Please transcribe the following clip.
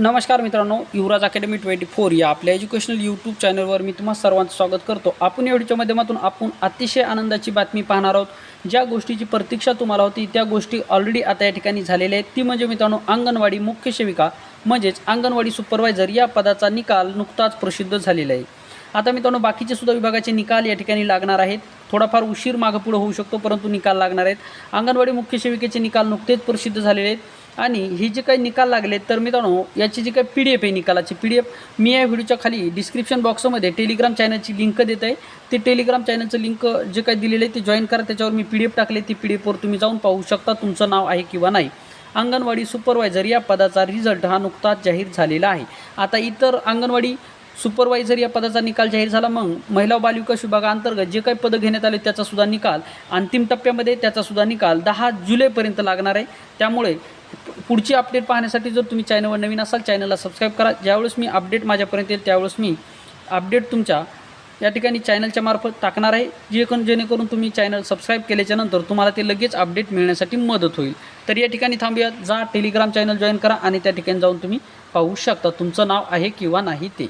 नमस्कार मित्रांनो युवराज academy twenty four या आपल्या एज्युकेशनल यूट्यूब चॅनलवर मी तुम्हा सर्वांचं स्वागत करतो. आपण या व्हिडिओच्या माध्यमातून आपण अतिशय आनंदाची बातमी पाहणार आहोत. ज्या गोष्टीची प्रतीक्षा तुम्हाला होती त्या गोष्टी ऑलरेडी आता या ठिकाणी झालेल्या आहेत. ती म्हणजे मित्रांनो अंगणवाडी मुख्य सेविका म्हणजेच अंगणवाडी सुपरवायझर या पदाचा निकाल नुकताच प्रसिद्ध झालेला आहे. आता मित्रांनो बाकीचे सुद्धा विभागाचे निकाल या ठिकाणी लागणार आहेत. थोडाफार उशीर मागं पुढं होऊ शकतो परंतु निकाल लागणार आहेत. अंगणवाडी मुख्य सेविकेचे निकाल नुकतेच प्रसिद्ध झालेले आहेत. आणि ही जे काही निकाल लागले तर मित्रांनो याची जी काही पी डी एफ आहे निकालाची पी डी एफ मी या व्हिडिओच्या खाली डिस्क्रिप्शन बॉक्समध्ये टेलिग्राम चॅनलची लिंक देत आहे. ते टेलिग्राम चॅनलचं लिंक जे काही दिलेलं आहे ते जॉईन करा त्याच्यावर मी पी डी एफ टाकले ती पी डी एफवर तुम्ही जाऊन पाहू शकता तुमचं नाव आहे किंवा नाही. अंगणवाडी सुपरवायझर या पदाचा रिझल्ट हा नुकताच जाहीर झालेला आहे. आता इतर अंगणवाडी सुपरवायझर या पदाचा निकाल जाहीर झाला मग महिला व बालविकास विभागाअंतर्गत जे काही पदं घेण्यात आले त्याचासुद्धा निकाल अंतिम टप्प्यामध्ये त्याचासुद्धा निकाल दहा जुलैपर्यंत लागणार आहे. त्यामुळे पुढची अपडेट पाहण्यासाठी जर तुम्ही चॅनलवर नवीन असाल चॅनलला सबस्क्राईब करा. ज्यावेळेस मी अपडेट माझ्यापर्यंत येईल त्यावेळेस मी अपडेट तुमच्या या ठिकाणी चॅनलच्या मार्फत टाकणार आहे. जे जेणेकरून तुम्ही चॅनल सबस्क्राईब केल्याच्यानंतर तुम्हाला ते लगेच अपडेट मिळण्यासाठी मदत होईल. तर या ठिकाणी थांबूया. जा टेलिग्राम चॅनल जॉईन करा आणि त्या ठिकाणी जाऊन तुम्ही पाहू शकता तुमचं नाव आहे किंवा नाही ते.